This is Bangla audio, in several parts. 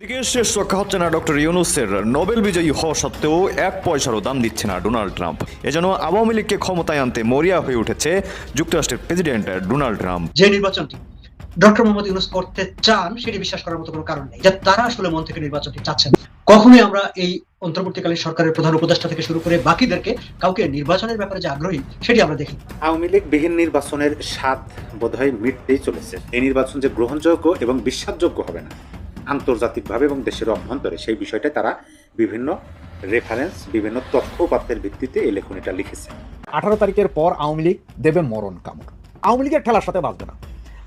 এদিকে শেষ রক্ষা হচ্ছে না ডক্টর ইউনুসের নোবেল বিজয়ী হওয়া সত্ত্বেও এক পয়সারও দাম দিচ্ছে না ডোনাল্ড ট্রাম্প। এজন্য আওয়ামী লীগকে ক্ষমতায় আনতে মরিয়া হয়ে উঠেছে যুক্তরাষ্ট্রের প্রেসিডেন্ট ডোনাল্ড ট্রাম্প। যে নির্বাচনটি ডক্টর মোহাম্মদ ইউনুস করতে চান সেটি বিশ্বাস করার মতো কোনো কারণ নেই যে তারা আসলে মন থেকে নির্বাচনটি চাচ্ছেন কখনোই আমরা এই অন্তর্বর্তীকালীন সরকারের প্রধান উপদেষ্টা থেকে শুরু করে বাকিদেরকে কাউকে নির্বাচনের ব্যাপারে যে আগ্রহী সেটি আমরা দেখি আওয়ামী লীগ বিহীন নির্বাচনের স্বাদ বোধহয় মিটতেই চলেছে। এই নির্বাচন যে গ্রহণযোগ্য এবং বিশ্বাসযোগ্য হবে না আন্তর্জাতিকভাবে এবং দেশের অভ্যন্তরে। সেই বিষয়টা তারা বিভিন্ন রেফারেন্স বিভিন্ন তথ্য উপাত্তের ভিত্তিতে এই লেখনীটা লিখেছে। আঠারো তারিখের পর আওয়ামী লীগ দেবে মরণ কামড়। আওয়ামী লীগের ঠেলার সাথে বাঁচবে না।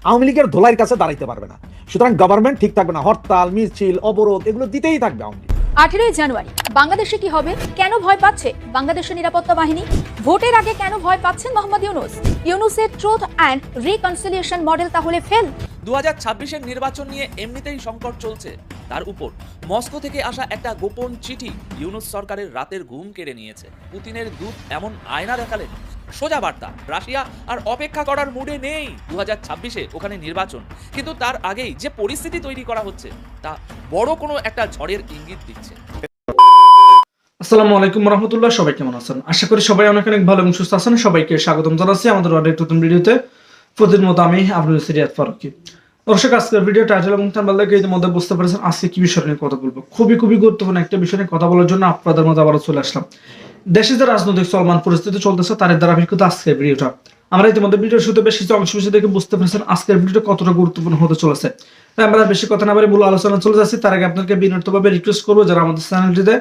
আওয়ামী লীগের ধোলাইয়ের কাছে দাঁড়াইতে পারবে না। সুতরাং গভর্নমেন্ট ঠিক থাকবে না। হরতাল মিছিল অবরোধ এগুলো দিতেই থাকবে আওয়ামী লীগ। আঠেরোই জানুয়ারি বাংলাদেশে কি হবে? কেন ভয় পাচ্ছে বাংলাদেশের নিরাপত্তা বাহিনী? ভোটের আগে কেন ভয় পাচ্ছেন মোহাম্মদ ইউনুস? ইউনুসের ট্রুথ অ্যান্ড রিকনসিলিয়েশন মডেল তাহলে ফেল দু হাজার নির্বাচন নিয়ে এমনিতেই সংকট চলছে। তার উপর মস্কো থেকে আসা একটা গোপন চিঠি ইউনুস সরকারের রাতের ঘুম কেড়ে নিয়েছে। পুতিনের দূত এমন আয়না দেখালেন। সোজা বার্তা, রাশিয়া আর অপেক্ষা করার মুডে নেই দু হাজার ওখানে নির্বাচন। কিন্তু তার আগেই যে পরিস্থিতি তৈরি করা হচ্ছে, তা বড় কোনো একটা ঝড়ের ইঙ্গিত দিচ্ছে। আসসালামু আলাইকুম রহমতুল্লাহ, সবাই কেমন আছেন? আশা করি সবাই অনেক অনেক ভালো এবং সুস্থ আছেন। সবাইকে স্বাগতম জানাচ্ছি আমাদের অনেক নতুন ভিডিওতে। প্রতিদিন মতো আমি আপনাদের সিরিয়াত ফারুকি। দর্শক, আজকের ভিডিও টাইটেল এবং থাম্বনেল দেখে ইতিমধ্যে বুঝতে পেরেছেন আজকে কি বিষয় নিয়ে কথা বলব। খুবই খুবই গুরুত্বপূর্ণ একটা বিষয় নিয়ে কথা বলার জন্য আপনাদের মধ্যে আবারও চলে আসলাম। দেশে যে রাজনৈতিক চলমান পরিস্থিতি চলতেছে, তার দ্বারা ভিত্তিতে আজকের ভিডিওটা। আমরা ইতিমধ্যে ভিডিওর শুরুতে বেশ কিছু অংশ বেশি দেখে বুঝতে পেরেছেন আজকের ভিডিওটা কতটা গুরুত্বপূর্ণ হতে চলেছে। তাই আমরা বেশি কথা না বলে মূল আলোচনা চলে যাচ্ছি। তার আগে আপনাকে বিনীতভাবে রিকোয়েস্ট করব যারা আমাদের চ্যানেলটিতে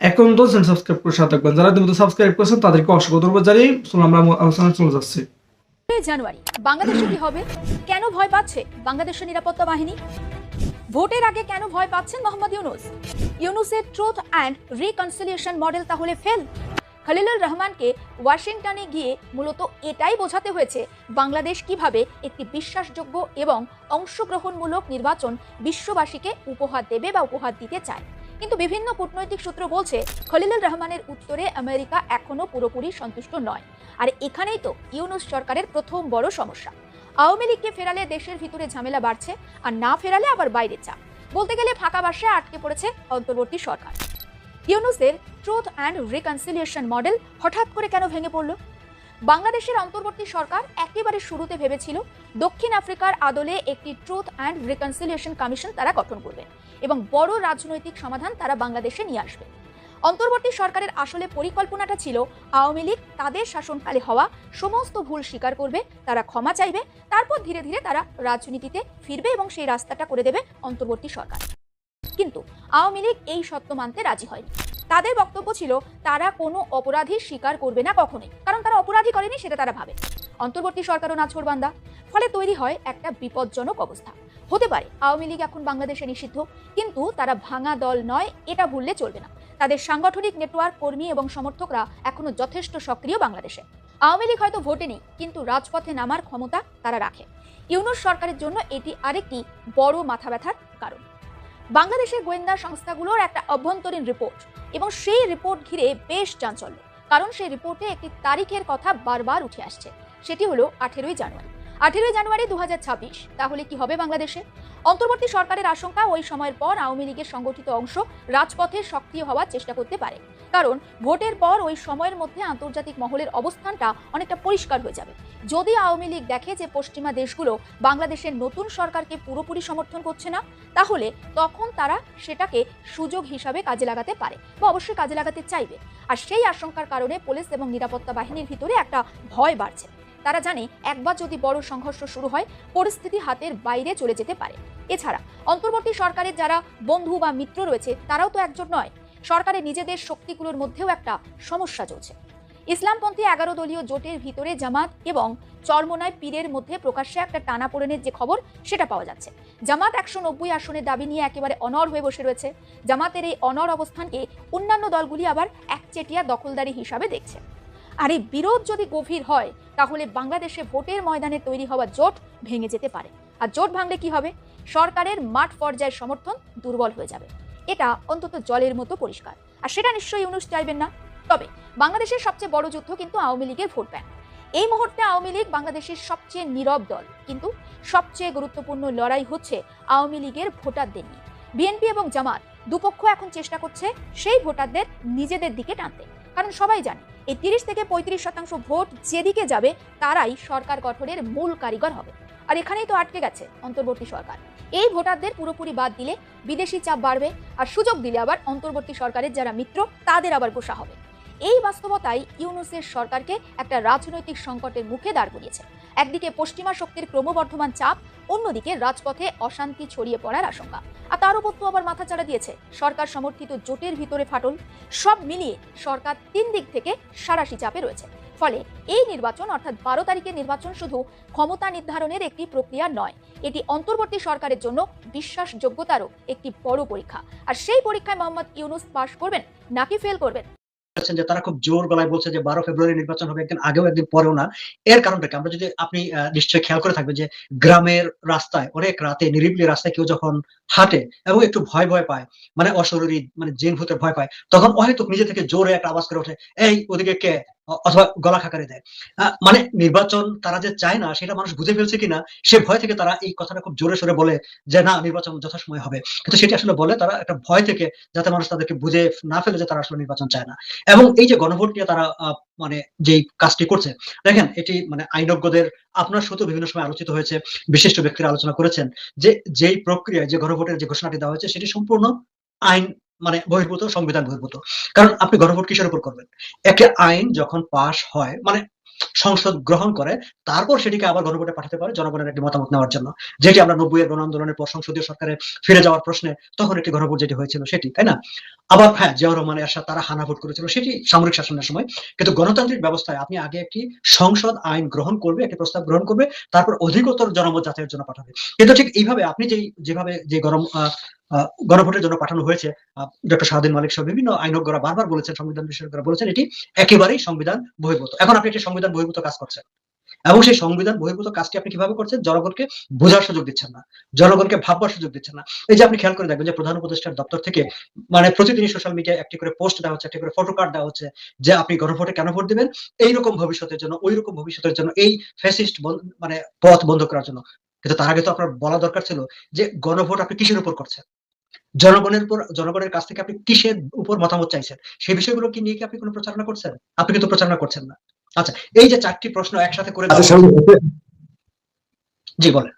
এখন তো সাবস্ক্রাইব করে সাথে থাকবেন। যারা ইতিমধ্যে সাবস্ক্রাইব করেছেন, তাদেরকে অসংখ্য ধন্যবাদ জানিয়ে আমরা মূল আলোচনায় চলে যাচ্ছি। জানুয়ারি, বাংলাদেশে কি হবে? কেন ভয় পাচ্ছে বাংলাদেশের নিরাপত্তা বাহিনী? ভোটের আগে কেন ভয় পাচ্ছেন মোহাম্মদ ইউনুস? ইউনুসের ট্রুথ অ্যান্ড রিকনসিলিয়েশন মডেল তাহলে ফেল খলিলুর রহমানকে ওয়াশিংটনে গিয়ে মূলত এটাই বোঝাতে হয়েছে বাংলাদেশ কীভাবে একটি বিশ্বাসযোগ্য এবং অংশগ্রহণমূলক নির্বাচন বিশ্ববাসীকে উপহার দেবে বা উপহার দিতে চায়। কিন্তু বিভিন্ন কূটনৈতিক সূত্র বলছে, খলিলুর রহমানের উত্তরে আমেরিকা এখনও পুরোপুরি সন্তুষ্ট নয়। আর এখানেই তো ইউনুস সরকারের প্রথম বড় সমস্যা। আওয়ামী লীগকে ফেরালে দেশের ভিতরে ঝামেলা বাড়ছে, আর না ফেরালে আবার বাইরে চাপ। বলতে গেলে ফাঁকা বাসে আটকে পড়েছে অন্তর্বর্তী সরকার। ইউনুসের ট্রুথ অ্যান্ড রিকনসিলিয়েশন মডেল হঠাৎ করে কেন ভেঙে পড়ল? বাংলাদেশের অন্তর্বর্তী সরকার একেবারে শুরুতে ভেবেছিল দক্ষিণ আফ্রিকার আদলে একটি ট্রুথ অ্যান্ড রিকনসিলিয়েশন কমিশন তারা গঠন করবে এবং বড় রাজনৈতিক সমাধান তারা বাংলাদেশে নিয়ে আসবে। অন্তর্বর্তী সরকারের আসলে পরিকল্পনাটা ছিল, আওয়ামী লীগ তাদের শাসনকালে হওয়া সমস্ত ভুল স্বীকার করবে, তারা ক্ষমা চাইবে, তারপর ধীরে ধীরে তারা রাজনীতিতে ফিরবে এবং সেই রাস্তাটা করে দেবে অন্তর্বর্তী সরকার। কিন্তু আওয়ামী লীগ এই সত্য মানতে রাজি হয়নি। তাদের বক্তব্য ছিল, তারা কোনো অপরাধী স্বীকার করবে না কখনোই। কারণ তারা অপরাধী করেনি সেটা তারা ভাবে। অন্তর্বর্তী সরকারও নাছোড়বান্দা ফলে তৈরি হয় একটা বিপজ্জনক অবস্থা। হতে পারে, আওয়ামী লীগ এখন বাংলাদেশে নিষিদ্ধ, কিন্তু তারা ভাঙা দল নয়, এটা ভুললে চলবে না। তাদের সাংগঠনিক নেটওয়ার্ক, কর্মী এবং সমর্থকরা এখনও যথেষ্ট সক্রিয় বাংলাদেশে। আওয়ামী লীগ হয়তো ভোটে নেই, কিন্তু রাজপথে নামার ক্ষমতা তারা রাখে। ইউনুস সরকারের জন্য এটি আরেকটি বড় মাথা ব্যথার কারণ। বাংলাদেশের গোয়েন্দা সংস্থাগুলোর একটা অভ্যন্তরীণ রিপোর্ট। এবং সেই রিপোর্ট ঘিরে বেশ চাঞ্চল্য, কারণ সেই রিপোর্টে একটি তারিখের কথা বারবার উঠে আসছে। সেটি হলো আঠেরোই জানুয়ারি। আঠেরোই জানুয়ারি দু হাজার ছাব্বিশ, তাহলে কি হবে বাংলাদেশে? অন্তর্বর্তী সরকারের আশঙ্কা ওই সময়ের পর আওয়ামী লীগের সংগঠিত অংশ রাজপথে সক্রিয় হওয়ার চেষ্টা করতে পারে। কারণ ভোটের পর ওই সময়ের মধ্যে আন্তর্জাতিক মহলের অবস্থানটা অনেকটা পরিষ্কার হয়ে যাবে। যদি আওয়ামী লীগ দেখে যে পশ্চিমা দেশগুলো বাংলাদেশের নতুন সরকারকে পুরোপুরি সমর্থন করছে না, তাহলে তখন তারা সেটাকে সুযোগ হিসাবে কাজে লাগাতে পারে বা অবশ্যই কাজে লাগাতে চাইবে। আর সেই আশঙ্কার কারণে পুলিশ এবং নিরাপত্তা বাহিনীর ভিতরে একটা ভয় বাড়ছে। তারা জানে একবার যদি বড় সংঘর্ষ শুরু হয়, পরিস্থিতি হাতের বাইরে চলে যেতে পারে। এছাড়া অন্তর্বর্তী সরকারের যারা বন্ধু বা মিত্র রয়েছে, তারাও তো একজোট নয়। সরকারের নিজেদের শক্তিগুলোর মধ্যেও একটা সমস্যা চলছে। ইসলামপন্থী এগারো দলীয় জোটের ভিতরে জামাত এবং চরমোনায় পীরের মধ্যে প্রকাশ্যে একটা টানা টানাপোড়েনের যে খবর, সেটা পাওয়া যাচ্ছে। জামাত একশো নব্বই আসনের দাবি নিয়ে একেবারে অনড় হয়ে বসে রয়েছে। জামাতের এই অনড় অবস্থানকে অন্যান্য দলগুলি আবার একচেটিয়া দখলদারি হিসাবে দেখছে। আর এই বিরোধ যদি গভীর হয়, তাহলে বাংলাদেশে ভোটের ময়দানে তৈরি হওয়া জোট ভেঙে যেতে পারে। আর জোট ভাঙলে কি হবে? সরকারের মাঠ পর্যায়ের সমর্থন দুর্বল হয়ে যাবে। এটা অন্তত জলের মতো পরিষ্কার। আর সেটা নিশ্চয়ই ইউনুস চাইবেন না। তবে বাংলাদেশের সবচেয়ে বড় যুদ্ধ কিন্তু আওয়ামী লীগের ভোট ব্যাংক। এই মুহূর্তে আওয়ামী লীগ বাংলাদেশের সবচেয়ে নীরব দল। কিন্তু সবচেয়ে গুরুত্বপূর্ণ লড়াই হচ্ছে আওয়ামী লীগের ভোটারদের নিয়ে। বিএনপি এবং জামাত দুপক্ষ এখন চেষ্টা করছে সেই ভোটারদের নিজেদের দিকে টানতে। কারণ সবাই জানে, এই তিরিশ থেকে পঁয়ত্রিশ শতাংশ ভোট যেদিকে যাবে, তারাই সরকার গঠনের মূল কারিগর হবে। আর এখানেই তো আটকে গেছে অন্তর্বর্তী সরকার। এই ভোটারদের পুরোপুরি বাদ দিলে বিদেশি চাপ বাড়বে আর সুযোগ দিলে আবার অন্তর্বর্তী সরকারের যারা মিত্র, তাদের আবার গোসা হবে। এই বাস্তবতাই ইউনুসের সরকারকে একটা রাজনৈতিক সংকটের মুখে দাঁড় করিয়েছে। একদিকে পশ্চিমা শক্তির ক্রমবর্ধমান চাপ, অন্যদিকে রাজপথে অশান্তি ছড়িয়ে পড়ার আশঙ্কা। আর তার উপর তো আবার মাথাচাড়া দিয়েছে সরকার সমর্থিত জোটের ভিতরে ফাটল। সব মিলিয়ে সরকার তিন দিক থেকে সারাশি চাপে রয়েছে। ফলে এই নির্বাচন, অর্থাৎ বারো তারিখের নির্বাচন শুধু ক্ষমতা নির্ধারণের একটি প্রক্রিয়া নয়, এটি অন্তর্বর্তী সরকারের জন্য বিশ্বাসযোগ্যতারও একটি বড় পরীক্ষা। আর সেই পরীক্ষায় মোহাম্মদ ইউনুস পাশ করবেন, নাকি ফেল করবেন? যে তারা খুব জোর গলায় বলছে যে বারো ফেব্রুয়ারি নির্বাচন হবে, একদিন আগেও, একদিন পরেও না। এর কারণটা আমরা যদি আপনি নিশ্চয়ই খেয়াল করে থাকবেন যে গ্রামের রাস্তায় অনেক রাতে, নিরিবিলি রাস্তায় কেউ যখন হাঁটে এবং একটু ভয় ভয় পায় মানে অশরীরী মানে জিন ভূতের ভয় পায়, তখন হয়তো নিজে থেকে জোরে একটা আওয়াজ করে ওঠে, এই, ওদিকে কে? অথবা গলা খাকারে দেয়। মানে নির্বাচন তারা যে চায় না, সেটা মানুষ বুঝে ফেলছে কিনা, সে ভয় থেকে তারা এই কথাটা খুব জোরে সরে বলে যে, না, নির্বাচন যথাসময় হবে। কিন্তু সেটা আসলে বলে তারা একটা ভয় থেকে যাতে মানুষ তাদেরকে বুঝে না ফেলে যে, তারা আসলে নির্বাচন চায় না। এবং এই যে গণভোট নিয়ে তারা মানে যেই কাজটি করছে, দেখেন এটি মানে আইনজ্ঞদের আপনার সাথে বিভিন্ন সময় আলোচিত হয়েছে, বিশিষ্ট ব্যক্তিরা আলোচনা করেছেন যে, যেই প্রক্রিয়ায়, যে গণভোটের যে ঘোষণাটি দেওয়া হয়েছে, সেটি সম্পূর্ণ আইন মানে বহির্ভূত, সংবিধান বহির্ভূত। কারণ আপনি গণভোট কিসের উপর করবেন? একটা আইন যখন পাশ হয় মানে সংসদ গ্রহণ করে, তারপর সেটিকে আবার গণভোটে পাঠাতে পারে জনগণের একটি মতামত নেওয়ার জন্য। যেটি আমরা নব্বই এর গণ আন্দোলনের পর সংসদীয় সরকারে ফিরে যাওয়ার প্রশ্নে তখন একটি গণভোট যেটি হয়েছিল সেটি, তাই না? আবার হ্যাঁ জিয়াউর রহমানের এরশাদ তারা হানা ভোট করেছিল সেটি সামরিক শাসনের সময়। কিন্তু গণতান্ত্রিক ব্যবস্থায় আপনি আগে একটি সংসদ আইন গ্রহণ করবে, একটি প্রস্তাব গ্রহণ করবে, তারপর অধিকতর জনমত যাচাইয়ের জন্য পাঠাবে। কিন্তু ঠিক এইভাবে আপনি যেই, যেভাবে যে গরম গণভোটের জন্য পাঠানো হয়েছে। ডক্টর শাহাদিন মালিক সহ বিভিন্ন আইনজ্ঞরা বারবার বলেছেন, সংবিধান বিশেষজ্ঞরা বলেছেন, এটি একেবারেই সংবিধান বহির্ভূত। এখন আপনি একটি সংবিধান বহির্ভূত কাজ করছেন। এবং সেই সংবিধান বহির্ভূত কাজটি আপনি কীভাবে করছেন? জনগণকে বোঝার সুযোগ দিচ্ছেন না। জনগণকে ভাববার সুযোগ দিচ্ছেন না। এই যে আপনি খেয়াল করে দেখবেন যে প্রধান উপদেষ্টার দপ্তর থেকে মানে প্রতিদিনই সোশ্যাল মিডিয়ায় একটি করে পোস্ট দেওয়া হচ্ছে, একটি করে ফটো কার্ড দেওয়া হচ্ছে, যে আপনি গণভোটে কেন ভোট দিবেন? এইরকম ভবিষ্যতের জন্য ওই রকম ভবিষ্যতের জন্য, এই ফ্যাসিস্ট মানে পথ বন্ধ করার জন্য। কিন্তু তার আগে তো আপনার বলা দরকার ছিল যে গণভোট আপনি কিসের উপর করছেন? জনগণের উপর জনগণের কাছ থেকে আপনি কিসের উপর মতামত চাইছেন? সেই বিষয়গুলো কি নিয়ে কি আপনি কোনো প্রচারণা করছেন? আপনি কিন্তু প্রচারণা করছেন না। আচ্ছা এই যে চারটি প্রশ্ন একসাথে করে আচ্ছা জি বলেন।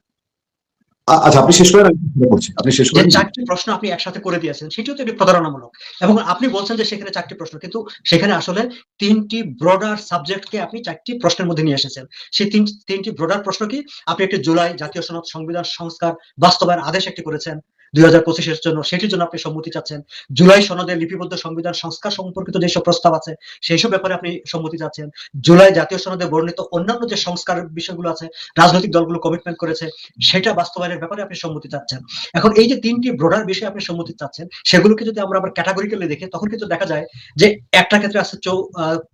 আচ্ছা আপনি শেষ করেন আমি চিন্তা করছি আপনি শেষ করেন। চারটি প্রশ্ন আপনি একসাথে করে দিয়েছেন সেটিও তো একটি প্রতারণামূলক। এবং আপনি বলছেন যে সেখানে চারটি প্রশ্ন কিন্তু সেখানে আসলে তিনটি ব্রডার সাবজেক্টকে আপনি চারটি প্রশ্নের মধ্যে নিয়ে এসেছেন। সেই তিন তিনটি ব্রডার প্রশ্ন কি? আপনি একটি জুলাই জাতীয় সনদ সংবিধান সংস্কার বাস্তবায়ন আদেশ একটি করেছেন। দুই পঁচিশের জন্য, সেটির জন্য আপনি সম্মতি চাচ্ছেন। জুলাই সনদের লিপিবদ্ধ সংবিধান সংস্কার সম্পর্কিত যেসব প্রস্তাব আছে, সেই সব ব্যাপারে আপনি সম্মতি চাচ্ছেন। জুলাই জাতীয় সনদে বর্ণিত অন্যান্য যে সংস্কার বিষয়গুলো আছে, রাজনৈতিক দলগুলো কমিটমেন্ট করেছে, সেটা বাস্তবায়নের ব্যাপারে আপনি সম্মতি চাচ্ছেন। এখন এই যে তিনটি ব্রডার বিষয়ে আপনি সম্মতি চাচ্ছেন, সেগুলোকে যদি আমরা আবার ক্যাটাগরিক্যালি দেখি, তখন কিন্তু দেখা যায় যে একটা ক্ষেত্রে আছে চৌ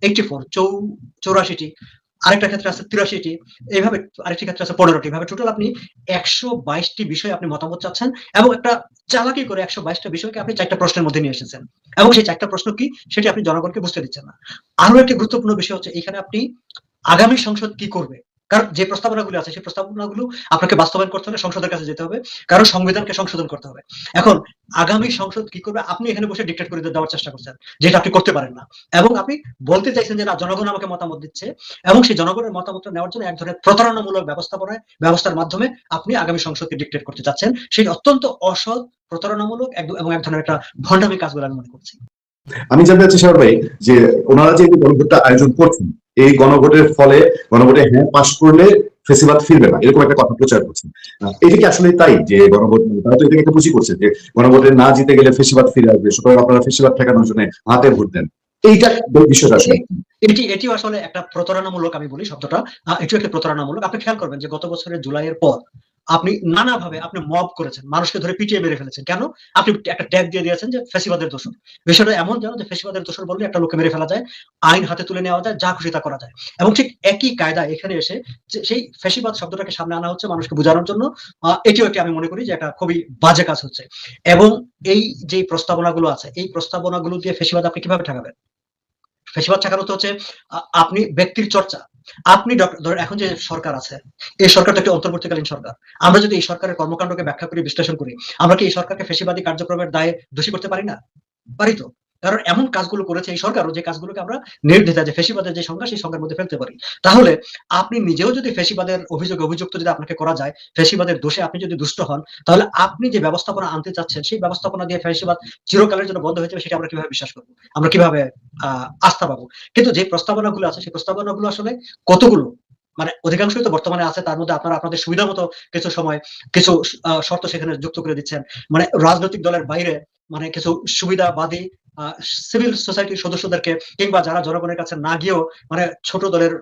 এইটটি ফোর চৌ চৌরাশিটি। আরেকটা ক্ষেত্রে আছে তিরাশিটি। এইভাবে আরেকটি ক্ষেত্রে আছে পনেরোটি। এভাবে টোটাল আপনি একশো বাইশটি বিষয়ে আপনি মতামত চাচ্ছেন এবং একটা চালাকি করে একশো বাইশটা বিষয়কে আপনি চারটা প্রশ্নের মধ্যে নিয়ে এসেছেন। এবং সেই চারটা প্রশ্ন কি? সেটি আপনি জনগণকে বুঝতে দিচ্ছেন না। আরও একটি গুরুত্বপূর্ণ বিষয় হচ্ছে, এখানে আপনি আগামী সংসদ কি করবে? কারণ যে প্রস্তাবনাগুলো আছে, সেই প্রস্তাবনাগুলো আপনাকে বাস্তবায়ন করতে হলে সংসদের কাছে যেতে হবে কারণ সংবিধানকে সংশোধন করতে হবে। এখন, আগামী সংসদ কি করবে? আপনি এখানে বসে ডিক্টেট করে দেওয়ার চেষ্টা করছেন, যেটা আপনি করতে পারেন না। এবং আপনি বলতে চাইছেন যে, না, জনগণ আমাকে মতামত দিচ্ছে। এবং সেই জনগণের মতামত নেওয়ার জন্য এক ধরনের প্রতারণামূলক ব্যবস্থাপনায়, ব্যবস্থার মাধ্যমে আপনি আগামী সংসদকে ডিক্টেট করতে চাচ্ছেন। সেই অত্যন্ত অসৎ, প্রতারণামূলক এবং এক ধরনের একটা ভণ্ডামি কাজ বলে আমি মনে করছি। আমি জানতে চাচ্ছি শাহরুখ ভাই, যে ওনারা যে গণভোটটা আয়োজন করছেন, এই গণভোটের ফলে গণভোটে হ্যাঁ পাশ করলে ফেসিবাদ ফিরবে না, এরকম একটা কথা প্রচার করছেন। এটা কি আসলে তাই যে গণভোট, তারা তো এটাকে একটা বুঝি করছে যে গণভোটে না জিতে গেলে ফেসিবাদ ফিরে আসবে, সুতরাং আপনারা ফেসিবাদ ঠেকানোর জন্য হাতে ভোট দেন। এইটা বিষয়টা আসলে? এটি, এটিও আসলে একটা প্রতারণামূলক আমি বলি শব্দটা। এটিও একটা প্রতারণামূলক। আপনি খেয়াল করবেন যে গত বছরের জুলাইয়ের পর আপনি নানাভাবে আপনি মব করেছেন, মানুষকে ধরে পিটিয়ে মেরে ফেলেছেন। কেন? আপনি একটা ট্যাগ দিয়ে দিয়েছেন যে ফেসিবাদের দোষর। বিষয়টা এমন জানো যে ফেসিবাদের দোষর বললে একটা লোককে মেরে ফেলা যায়, আইন হাতে তুলে নেওয়া যায়, যা খুশি তা করা যায়। এবং ঠিক একই কায়দা এখানে এসে সেই ফেসিবাদ শব্দটাকে সামনে আনা হচ্ছে মানুষকে বোঝানোর জন্য। এটিও একটি আমি মনে করি যে একটা খুবই বাজে কাজ হচ্ছে। এবং এই যে প্রস্তাবনাগুলো আছে, এই প্রস্তাবনাগুলো দিয়ে ফেসিবাদ আপনি কীভাবে ঠেকাবেন? ফেসিবাদ ঠেকানো তো হচ্ছে আপনি ব্যক্তির চর্চা আপনি ডক্টর এখন যে সরকার আছে, এই সরকার তো একটি অন্তর্বর্তীকালীন সরকার। আমরা যদি এই সরকারের কর্মকাণ্ডকে ব্যাখ্যা করি বিশ্লেষণ করি, আমরা কি এই সরকারকে ফেসিবাদী কার্যক্রমের দায়ে দোষী করতে পারি না? পারি তো। কারণ এমন কাজগুলো করেছে এই সরকারও যে কাজগুলোকে আমরা নির্দ্বিধায় যে ফেসিবাদের যে সংখ্যা, সেই সংখ্যার মধ্যে ফেলতে পারি। তাহলে আপনি নিজেও যদি ফেসিবাদের অভিযোগে, অভিযুক্ত যদি আপনাকে করা যায়, ফেসিবাদের দোষে আপনি যদি দুষ্ট হন, তাহলে আপনি যে ব্যবস্থাপনা আনতে চাচ্ছেন, সেই ব্যবস্থাপনা দিয়ে ফেসিবাদ চিরকালের জন্য বন্ধ হয়ে যাবে সেটা আমরা কীভাবে বিশ্বাস করব? আমরা কীভাবে, আহ, আস্থা পাবো? কিন্তু যে প্রস্তাবনাগুলো আছে, সেই প্রস্তাবনাগুলো আসলে কতগুলো? মানে অধিকাংশই তো বর্তমানে আছে, তার মধ্যে আপনারা আপনাদের সুবিধা মতো কিছু সময়, কিছু শর্ত সেখানে যুক্ত করে দিচ্ছেন। মানে রাজনৈতিক দলের বাইরে মানে কিছু সুবিধাবাদী সিভিল সোসাইটির সদস্যদেরকে কিংবা যারা জনগণের কাছে না গিয়েও মানে ছোট দলের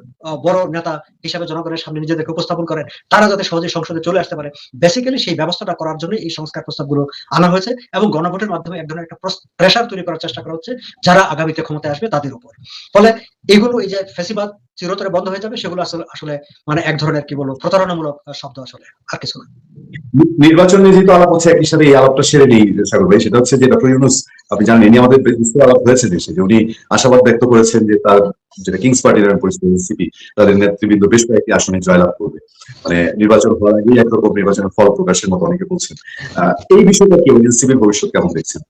বড় নেতা হিসাবে জনগণের সামনে নিজেদেরকে উপস্থাপন করেন, তারা যাতে সহজে সংসদে চলে আসতে পারে। বেসিক্যালি সেই ব্যবস্থাটা করার জন্য এই সংস্কার প্রস্তাবগুলো আনা হয়েছে এবং গণভোটের মাধ্যমে এক ধরনের একটা প্রেশার তৈরি করার চেষ্টা করা হচ্ছে যারা আগামীতে ক্ষমতায় আসবে তাদের উপর। ফলে এগুলো এই যে ফেসিবাদ চিরতরে বন্ধ হয়ে যাবে, সেগুলো আসলে আসলে মানে এক ধরনের কি বলব, প্রতারণামূলক শব্দ আসলে, আর কিছু না। নির্বাচন নিয়ে যেহেতু আলাপ হচ্ছে, একই সাথে এই আলাপটা সেরে নেই সাগর ভাই সেটা হচ্ছে যে ডক্টর ইউনুস, আপনি জানেন, ইনি আমাদের আলাপ হয়েছে দেশে, যে উনি আশাবাদ ব্যক্ত করেছেন যে তার যেটা কিংস পার্টি নামে পরিচিত এনসিপি তাদের নেতৃবৃন্দ বেশ কয়েকটি আসনে জয়লাভ করবে। মানে নির্বাচন হওয়ার আগেই একরকম নির্বাচনের ফল প্রকাশের মতো অনেকে বলছেন। এই বিষয়টা কি এনসিপির ভবিষ্যৎ কেমন দেখছেন?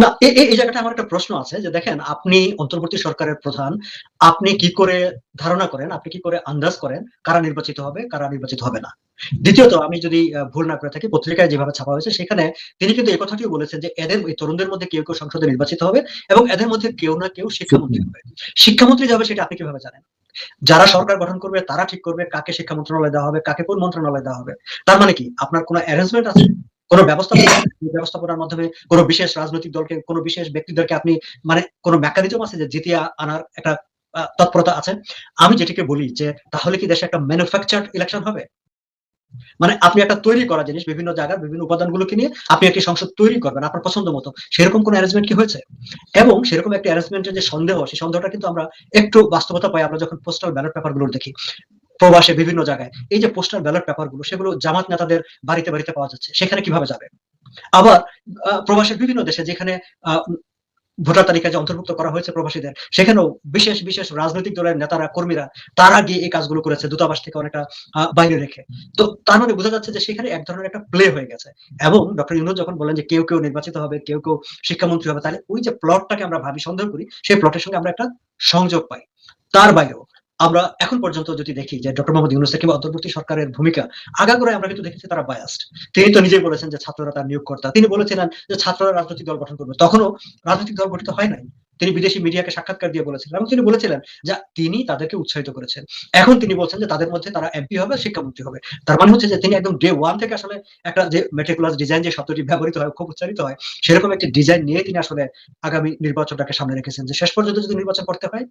না এই জায়গাটা আমার একটা প্রশ্ন আছে যে দেখেন, আপনি অন্তর্বর্তী সরকারের প্রধান, আপনি কি করে ধারণা করেন, আপনি কি করে আন্দাজ করেন কারা নির্বাচিত হবে, কারা নির্বাচিত হবে না। দ্বিতীয়ত, আমি যদি ভুল না করে থাকি, পত্রিকায় যেভাবে ছাপা হয়েছে, সেখানে তিনি কিন্তু এই বলেছেন যে এদের তরুণদের মধ্যে কেউ কেউ সংসদে নির্বাচিত হবে এবং এদের মধ্যে কেউ না কেউ শিক্ষামন্ত্রী হবে। শিক্ষামন্ত্রী যাবে সেটা আপনি কীভাবে জানেন? যারা সরকার গঠন করবে, তারা ঠিক করবে কাকে শিক্ষা মন্ত্রণালয় দেওয়া হবে, কাকে কোন মন্ত্রণালয় দেওয়া হবে। তার মানে কি, আপনার কোনো অ্যারেঞ্জমেন্ট আছে? কোনো ব্যবস্থাপনা ব্যবস্থাপনার মাধ্যমে কোনো বিশেষ রাজনৈতিক দলকে, কোনো বিশেষ ব্যক্তিদেরকে আপনি মানে কোনো মেকানিজম আছে যে জিতিয়া আনার একটা তৎপরতা আছে। আমি যেটিকে বলি যে, তাহলে কি দেশে একটা ম্যানুফ্যাকচার ইলেকশন হবে? মানে আপনি একটা তৈরি করা জিনিস বিভিন্ন জায়গার বিভিন্ন উপাদানগুলোকে নিয়ে আপনি একটি সংসদ তৈরি করবেন আপনার পছন্দ মতো। সেরকম কোন অ্যারেঞ্জমেন্ট কি হয়েছে? এবং সেরকম একটা অ্যারেঞ্জমেন্টের যে সন্দেহ, সেই সন্দেহটা কিন্তু আমরা একটু বাস্তবতা পাই আমরা যখন পোস্টাল ব্যালট পেপারগুলো দেখি। প্রবাসে বিভিন্ন জায়গায়। এই যে পোস্টাল ব্যালট পেপারগুলো, সেগুলো জামাত নেতাদের বাড়িতে বাড়িতে পাওয়া যাচ্ছে। সেখানে কীভাবে যাবে? আবার প্রবাসের বিভিন্ন দেশে যেখানে ভোটার তালিকায় যে অন্তর্ভুক্ত করা হয়েছে প্রবাসীদের, সেখানেও বিশেষ বিশেষ রাজনৈতিক দলের নেতারা, কর্মীরা, তারা গিয়ে এই কাজগুলো করেছে, দূতাবাস থেকে অনেকটা বাইরে রেখে। তো তার মানে বোঝা যাচ্ছে যে সেখানে এক ধরনের একটা প্লে হয়ে গেছে। এবং ডক্টর ইউনুস যখন বলেন যে কেউ কেউ নির্বাচিত হবে, কেউ কেউ শিক্ষামন্ত্রী হবে, তাহলে ওই যে প্লটটাকে আমরা ভাবি, সন্দেহ করি, সেই প্লটের সঙ্গে আমরা একটা সংযোগ পাই। তার বাইরেও আমরা এখন পর্যন্ত যদি দেখি যে ডক্টর মোহাম্মদ ইউনুস কিংবা অন্তর্বর্তী সরকারের ভূমিকা আগাগোড়ায় আমরা কিন্তু দেখেছি তারা বায়াস্ট তিনি তো নিজেই বলেছেন যে ছাত্ররা তার নিয়োগকর্তা। তিনি বলেছিলেন যে ছাত্ররা রাজনৈতিক দল গঠন করবে। তখনও রাজনৈতিক দল গঠিত হয় নাই। তিনি বিদেশি মিডিয়াকে সাক্ষাৎকার দিয়ে বলেছিলেন এবং তিনি বলেছিলেন যে তিনি তাদেরকে উৎসাহিত করেছেন। এখন তিনি বলছেন যে তাদের মধ্যে তারা এমপি হবে, শিক্ষামন্ত্রী হবে। তার মানে হচ্ছে যে তিনি একদম ডে ওয়ান থেকে আসলে একটা যে মেট্রিকুলাস ডিজাইন যে শব্দটি ব্যবহৃত হয়, খুব উচ্চারিত হয়, সেরকম একটি ডিজাইন নিয়ে তিনি আসলে আগামী নির্বাচনটাকে সামনে রেখেছেন। যে শেষ পর্যন্ত যদি নির্বাচন করতে হয়,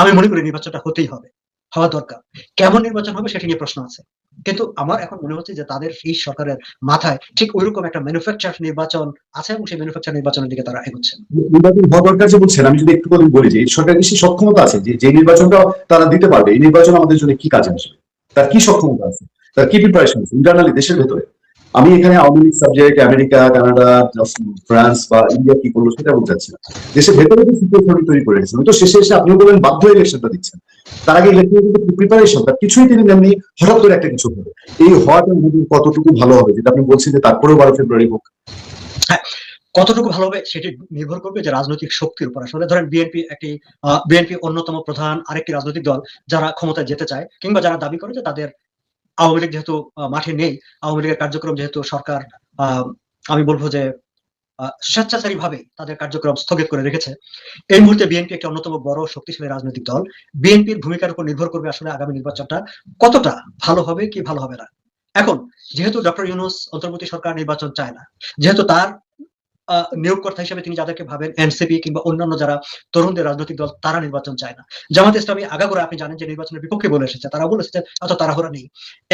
আমি মনে করি নির্বাচনটা হতেই হবে। হওয়া দরকার। কেমন নির্বাচন হবে সেটা নিয়ে প্রশ্ন আছে। কিন্তু আমার এখন মনে হচ্ছে যে তাদের এই সরকারের মাথায় ঠিক ওইরকম একটা ম্যানুফ্যাকচার নির্বাচন আছে এবং সেই ম্যানুফ্যাকচার নির্বাচনের দিকে তারা এগোচ্ছে। নির্বাচন হওয়া দরকার যে বলছেন, আমি যদি একটু করে বলি যে এই সরকারের সেই সক্ষমতা আছে যে যে নির্বাচনটা তারা দিতে পারবে, এই নির্বাচন আমাদের জন্য কি কাজে আসবে? তার কি সক্ষমতা আছে? তার কি প্রিপারেশন আছে? ইন্টারনালি দেশের ভেতরে। আমি এখানে Awami League subject America, Canada France বা ইন্ডিয়া কি করল সেটা বোঝাচ্ছি না। দেশের ভেতরে তো সিচুয়েশন তৈরি করে রেখেছেন তো শেষে এসে আপনিও বলেন বাধ্য হয়ে ইলেকশনটা দিচ্ছেন। তার আগে ইলেকশনের কিন্তু প্রিপারেশন তার কিছুই তিনি এমনি হঠাৎ করে একটা কিছু হবে। এই হওয়াটা কতটুকু ভালো হবে, যেটা আপনি বলছেন যে তারপরেও বারো ফেব্রুয়ারি হোক। কতটুকু ভালো হবে সেটি নির্ভর করবে যে রাজনৈতিক শক্তির উপর। আসলে ধরেন বিএনপি একটি বিএনপি অন্যতম প্রধান আরেকটি রাজনৈতিক দল যারা ক্ষমতায় যেতে চায় কিংবা যারা দাবি করে যে তাদের আওয়ামী লীগ যেহেতু মাঠে নেই, আওয়ামী লীগের কার্যক্রম যেহেতু সরকার আমি বলব যে স্বেচ্ছাচারী ভাবে তাদের কার্যক্রম স্থগিত করে রেখেছে। এই মুহূর্তে বিএনপি একটি অন্যতম বড় শক্তিশালী রাজনৈতিক দল। বিএনপির ভূমিকার উপর নির্ভর করবে আসলে আগামী নির্বাচনটা কতটা ভালো হবে কি ভালো হবে না। এখন, যেহেতু ডক্টর ইউনুস অন্তর্বর্তী সরকার নির্বাচন চায় না, যেহেতু তার নিয়োগকর্তা হিসেবে তিনি যাদেরকে ভাবেন এনসিপি কিংবা অন্যান্য যারা তরুণদের রাজনৈতিক দল, তারা নির্বাচন চায় না। জামাত ইসলামী আগাগোড়া আপনি জানেন যে নির্বাচনের বিপক্ষে বলে এসেছে। তারা বলেছে যে অত তাড়াহুড়া নেই।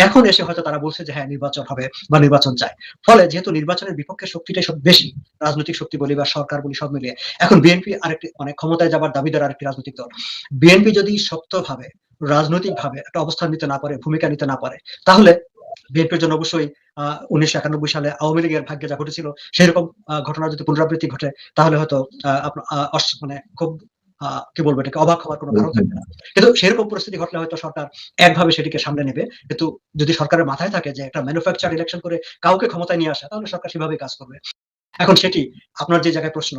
এখন এসে হয়তো তারা বলছে যে হ্যাঁ নির্বাচন হবে বা নির্বাচন চায়। ফলে যেহেতু নির্বাচনের বিপক্ষে শক্তিটাই সব বেশি, রাজনৈতিক শক্তি বলি বা সরকার বলি সব মিলিয়ে, এখন বিএনপি আরেকটি মানে ক্ষমতায় যাবার দাবিদার আরেকটি রাজনৈতিক দল। বিএনপি যদি শক্তভাবে রাজনৈতিক ভাবে একটা অবস্থান নিতে না পারে, ভূমিকা নিতে না পারে, তাহলে বিএনপির জন্য অবশ্যই উনিশশো একানব্বই সালে আওয়ামী লীগের ভাগ্যে যা ঘটেছিল আহ, ঘটনার যদি পুনরাবৃত্তি ঘটে তাহলে হয়তো মানে খুব কি বলব এটাকে অবাক হওয়ার কোনো কারণ থাকবে না। কিন্তু সেরকম পরিস্থিতি ঘটলে হয়তো সরকার একভাবে সেটিকে সামনে নেবে। কিন্তু যদি সরকারের মাথায় থাকে যে একটা ম্যানুফ্যাকচার ইলেকশন করে কাউকে ক্ষমতায় নিয়ে আসা তাহলে সরকার সেভাবেই কাজ করবে। এখন সেটি আপনার যে জায়গায় প্রশ্ন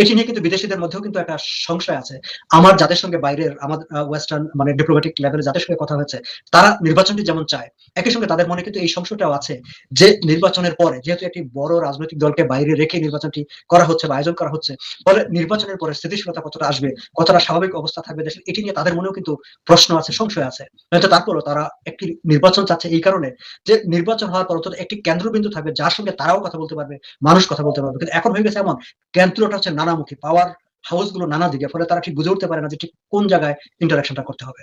এটি নিয়ে কিন্তু বিদেশিদের মধ্যেও কিন্তু একটা সংশয় আছে। আমার যাদের সঙ্গে বাইরের আমাদের ওয়েস্টার্ন মানে ডিপ্লোম্যাটিক লেভেলে যাদের সঙ্গে কথা হয়েছে, তারা নির্বাচনটি যেমন চায়, একই সঙ্গে তাদের মনে কিন্তু এই সংশয়টাও আছে যে নির্বাচনের পরে যেহেতু একটি বড় রাজনৈতিক দলকে বাইরে রেখে নির্বাচনটি করা হচ্ছে বা আয়োজন করা হচ্ছে, ফলে নির্বাচনের পরে স্থিতিশীলতা কতটা আসবে, কতটা স্বাভাবিক অবস্থা থাকবে দেশের এটি নিয়ে তাদের মনেও কিন্তু প্রশ্ন আছে, সংশয় আছে। হয়তো তারপরও তারা একটি নির্বাচন চাচ্ছে এই কারণে যে নির্বাচন হওয়ার পর একটি কেন্দ্রবিন্দু থাকবে, যার সঙ্গে তারাও কথা বলতে পারবে, মানুষ কথা বলতে পারবে। কিন্তু এখন হয়ে গেছে এমন, কেন্দ্রটা হচ্ছে নানামুখী পাওয়ার হাউসগুলো নানা দিকে, ফলে তারা ঠিক বুঝে উঠতে পারে না যে ঠিক কোন জায়গায় ইন্টারাকশনটা করতে হবে।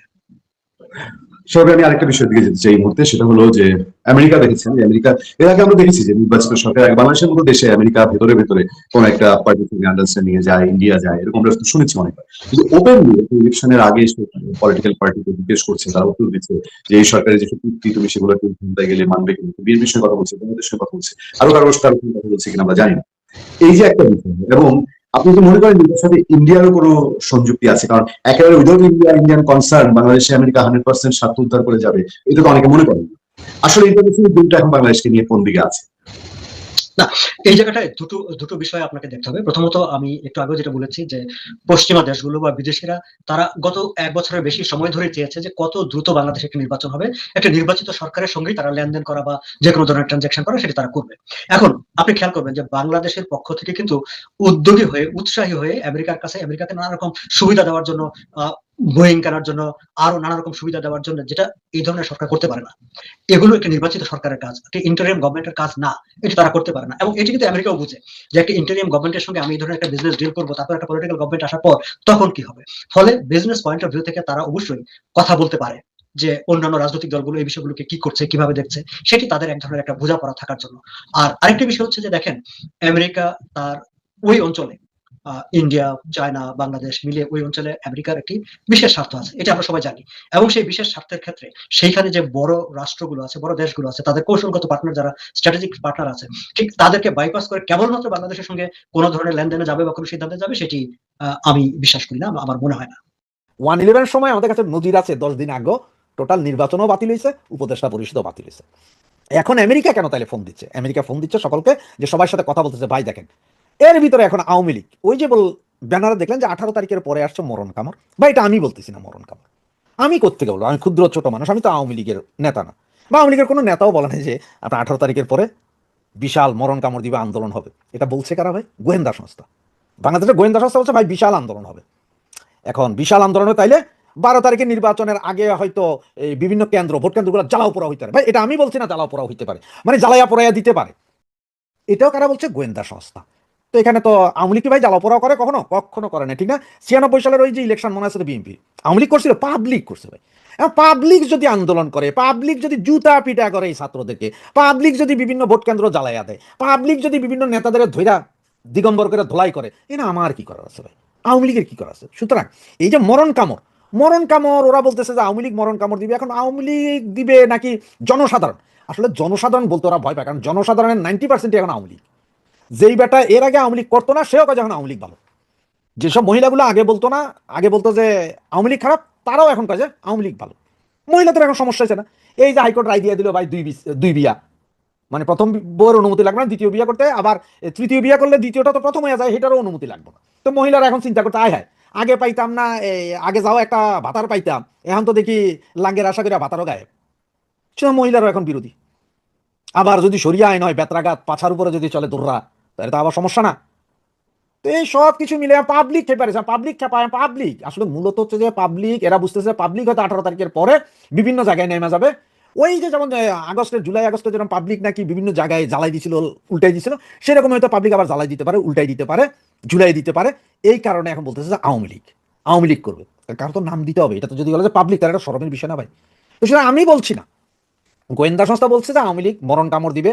সরকার আমি আরেকটা বিষয়ের দিকে যেতে চাই এই মুহূর্তে, সেটা হলো যে আমেরিকা দেখেছেন আমেরিকা এর আগে আমরা দেখেছি যে নির্বাচিত সরকার বাংলাদেশের মতো দেশে আমেরিকা ভেতরে ভেতরে কোন একটা পার্টি আন্ডারস্ট্যান্ডিং এ যায় ইন্ডিয়া যায়, এরকম আমরা শুনেছি অনেকবার কিন্তু ওপেনলি ইলেকশনের আগে পলিটিক্যাল পার্টিকে জিজ্ঞেস করছে, তারা উত্তর দিচ্ছে যে এই সরকারের যে চুক্তি তুমি সেগুলো গেলে মানবে কিনা বিএনপির সঙ্গে কথা বলছে, বাংলাদেশের কথা বলছে, আরও কারও কারোর কথা বলছে কিনা আমরা জানি না। এই যে একটা বিষয়, এবং আপনি তো মনে করেন এটার সাথে ইন্ডিয়ারও কোনো সংযুক্তি আছে কারণ একেবারে উইদাউট ইন্ডিয়া ইন্ডিয়ান কনসার্ন বাংলাদেশে আমেরিকা হান্ড্রেড পার্সেন্ট স্বার্থ উদ্ধার করে যাবে এটা তো অনেকে মনে করেন। আসলে ইন্টারন্যাশনাল দিনটা এখন বাংলাদেশকে নিয়ে কোন দিকে আছে এই জায়গাটায় দুটো দুটো বিষয় আপনাকে দেখতে হবে। প্রথমত আমি একটু আগে যেটা বলেছি যে, পশ্চিমা দেশগুলো বা বিদেশিরা, তারা গত এক বছরের বেশি সময় ধরে চেয়েছে যে কত দ্রুত বাংলাদেশে একটা নির্বাচন হবে। একটা নির্বাচিত সরকারের সঙ্গেই তারা লেনদেন করা বা যে কোনো ধরনের ট্রানজাকশন করা সেটা তারা করবে। এখন আপনি খেয়াল করবেন যে বাংলাদেশের পক্ষ থেকে কিন্তু উদ্যোগী হয়ে, উৎসাহী হয়ে আমেরিকার কাছে আমেরিকাকে নানা রকম সুবিধা দেওয়ার জন্য বোয়িং কেনার জন্য আরও নানা রকম সুবিধা দেওয়ার জন্য যেটা এই ধরনের সরকার করতে পারে না। এগুলো একটি নির্বাচিত সরকারের কাজ, একটি ইন্টারিয়াম গভর্নমেন্টের কাজ না, এটি তারা করতে পারে না। এবং এটি কিন্তু আমেরিকাও বুঝে যে একটা ইন্টারিয়াম গভর্নমেন্টের সঙ্গে আমি এই ধরনের একটা বিজনেস ডিল করব, তারপর একটা পলিটিক্যাল গভর্নমেন্ট আসার পর তখন কি হবে? ফলে বিজনেস পয়েন্ট অফ ভিউ থেকে তারা অবশ্যই কথা বলতে পারে যে অন্যান্য রাজনৈতিক দলগুলো এই বিষয়গুলোকে কি করছে, কীভাবে দেখছে, সেটি তাদের এক ধরনের একটা বোঝাপড়া থাকার জন্য। আর আরেকটি বিষয় হচ্ছে যে দেখেন, আমেরিকা তার ওই অঞ্চলে ইন্ডিয়া, চায়না, বাংলাদেশ মিলিয়ে ওই অঞ্চলে আমেরিকার একটি বিশেষ স্বার্থ আছে। এটা আমরা সবাই জানি। এবং সেই বিশেষ স্বার্থের ক্ষেত্রে সেইখানে যে বড় রাষ্ট্রগুলো আছে, বড় দেশগুলো আছে, তাদের কৌশলগত পার্টনার যারা স্ট্র্যাটেজিক পার্টনার আছে, ঠিক তাদেরকে বাইপাস করে কেবলমাত্র বাংলাদেশের সঙ্গে কোনো ধরনের লেনদেনে যাবে বা কোনো সিদ্ধান্তে যাবে, সেটি আমি বিশ্বাস করি না আমার মনে হয় না। ওয়ান ইলেভেন সময় আমাদের কাছে নজির আছে দশ দিন আগে টোটাল নির্বাচনও বাতিল হয়েছে, উপদেষ্টা পরিষদও বাতিল হয়েছে। এখন আমেরিকা কেন তাহলে ফোন দিচ্ছে? আমেরিকা ফোন দিচ্ছে সকলকে যে সবার সাথে কথা বলতেছে, ভাই দেখেন এর ভিতরে এখন আওয়ামী লীগ। ওই যে বল ব্যানারে দেখলেন যে আঠারো তারিখের পরে আসছে মরণ কামড়। বা এটা আমি বলতেছি না মরণ কামড়। আমি করতে বলব? আমি ক্ষুদ্র ছোট মানুষ, আমি তো আওয়ামী লীগের নেতা না। বা আওয়ামী লীগের কোনো নেতাও বলে না যে আপনার আঠারো তারিখের পরে বিশাল মরণ কামড় দিবে, আন্দোলন হবে। এটা বলছে কারা ভাই? গোয়েন্দা সংস্থা। বাংলাদেশের গোয়েন্দা সংস্থা বলছে, ভাই, বিশাল আন্দোলন হবে। এখন বিশাল আন্দোলন তাইলে বারো তারিখে নির্বাচনের আগে হয়তো এই বিভিন্ন কেন্দ্র, ভোট কেন্দ্রগুলো জ্বালাও পোড়া হইতে পারে। ভাই, এটা আমি বলছি না জ্বালাও পোড়া হইতে পারে। মানে জ্বালাইয়া পোড়াইয়া দিতে পারে। এটাও কারা বলছে? গোয়েন্দা সংস্থা। তো এখানে তো আওয়ামী লীগ ভাই জ্বালাও পোড়াও করে কখনো? কখনো করে না, ঠিক না? ছিয়ানব্বই সালের ওই যে ইলেকশন মনে আছে বিএনপি? আওয়ামী লীগ করছিল পাবলিক করছে ভাই। পাবলিক যদি আন্দোলন করে পাবলিক যদি জুতা পিটা করে এই ছাত্রদেরকে পাবলিক যদি বিভিন্ন ভোট কেন্দ্র জ্বালাইয়া দেয় পাবলিক যদি বিভিন্ন নেতাদের ধৈরা দিগম্বর করে ধোলাই করে এটা আমার কি করার আছে ভাই? আওয়ামী লীগের কি করার আছে? সুতরাং এই যে মরণ কামড় মরণ কামড়, ওরা বলতেছে যে আওয়ামী লীগ মরণ কামড় দিবে, এখন আওয়ামী লীগ দিবে নাকি জনসাধারণ? আসলে জনসাধারণ বলতে ওরা ভয় পায়, কারণ জনসাধারণের নাইনটি পার্সেন্ট এখন আওয়ামী লীগ। যেই বেটা এর আগে আওয়ামী লীগ করতো না, সেও কাজ এখন আওয়ামী লীগ ভালো। যেসব মহিলাগুলো আগে বলতো না, আগে বলতো যে আওয়ামী লীগ খারাপ, তারাও এখন কাজে আওয়ামী লীগ ভালো। মহিলাদের এখন সমস্যা হয়েছে না। এই যে হাইকোর্ট রায় দিয়ে দিল ভাই দুই দুই বিয়া। মানে প্রথম বউয়ের অনুমতি লাগবে না, দ্বিতীয় বিয়া করতে, আবার তৃতীয় বিয়া করলে দ্বিতীয়টা তো প্রথম হয়ে যায়, সেটারও অনুমতি লাগবে না। তো মহিলারা এখন চিন্তা করতে, আয় হায়, আগে পাইতাম না আগে যাও একটা ভাতার পাইতাম, এখন তো দেখি লাঙ্গের আশা করে ভাতারও গায়ে সেটা মহিলারও এখন বিরোধী। আবার যদি সরিয়ে আইন হয়, বেত্রাঘাত, পাছার উপরে যদি চলে দৌড়া তাহলে তো আবার সমস্যা না। তো এই সব কিছু মিলে পাবলিক খেপে পারে পাবলিক পাবলিক আসলে মূলত হচ্ছে যে পাবলিক এরা বুঝতেছে পাবলিক হয়তো আঠারো তারিখের পরে বিভিন্ন জায়গায় নেমে যাবে। ওই যে যেমন আগস্টের জুলাই, আগস্টে যেরকম পাবলিক নাকি বিভিন্ন জায়গায় জ্বালাই দিছিল, উল্টাই দিছিল, সেরকম হয়তো পাবলিক আবার জ্বালাই দিতে পারে, উল্টাই দিতে পারে জুলাই দিতে পারে। এই কারণে এখন বলতেছে যে আওয়ামী লীগ আওয়ামী লীগ করবে। কারণ তো নাম দিতে হবে, এটা তো যদি বলে যে পাবলিক তার একটা সরমের বিষয় না ভাই। তো সেটা আমি বলছি না। গোয়েন্দা সংস্থা বলছে যে আওয়ামী লীগ মরণ কামড় দিবে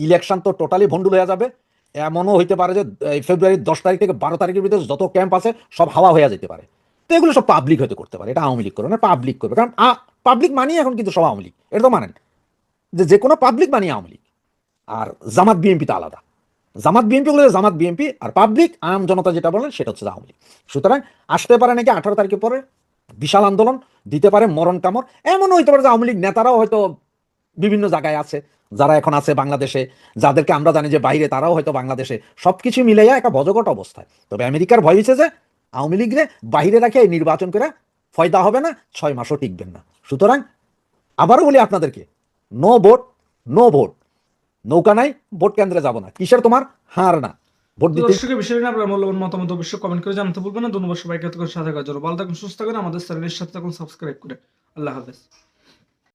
ইলেকশন তো টোটালি ভন্ডুল হয়ে যাবে। এমনও হইতে পারে যে ফেব্রুয়ারির দশ তারিখ থেকে বারো তারিখের ভিতরে যত ক্যাম্প আছে, সব হাওয়া হয়ে যেতে পারে। তো এগুলো সব পাবলিক হয়তো করতে পারে। এটা আওয়ামী লীগ করবে না পাবলিক করবে। কারণ পাবলিক মানি এখন কিন্তু সব আওয়ামী লীগ। এটা তো মানেন। যে যে কোনো পাবলিক মানি আওয়ামী লীগ। আর জামাত বিএনপি তো আলাদা। জামাত বিএনপি বলে জামাত বিএনপি আর পাবলিক আম জনতা যেটা বলেন, সেটা হচ্ছে আওয়ামী লীগ। সুতরাং আসতে পারে নাকি আঠারো তারিখে পরে? বিশাল আন্দোলন, দিতে পারে মরণ কামড়। এমনও হইতে পারে যে আওয়ামী লীগ নেতারাও হয়তো বিভিন্ন জায়গায় আছে, যারা এখন আছে বাংলাদেশে, যাদেরকে আমরা জানি যে বাইরে, তারাও হয়তো বাংলাদেশে। সবকিছু মিলাইয়া একটা বজগট অবস্থায়। তবে আমেরিকার ভয় হয়েছে যে, আওয়ামী লীগরে বাইরে রাখে এই নির্বাচন করে ফয়দা হবে না, ছয় মাসও টিকবেন না। সুতরাং, আবারও বলি আপনাদেরকে নো ভোট নো ভোট নৌকা নাই, ভোট কেন্দ্রে যাব না। কিসের তোমার? হার না। দর্শকের বিষয় আপনার মূল্যবান মতামত অবশ্যই কমেন্ট করে জানাতে ভুলবেন না। ধন্যবাদ সবাইকে। সাথে কাজ ভালো থাকুন, সুস্থ থাকুন। আমাদের চ্যানেলের সাথে থাকুন সাবস্ক্রাইব করে। আল্লাহ হাফেজ।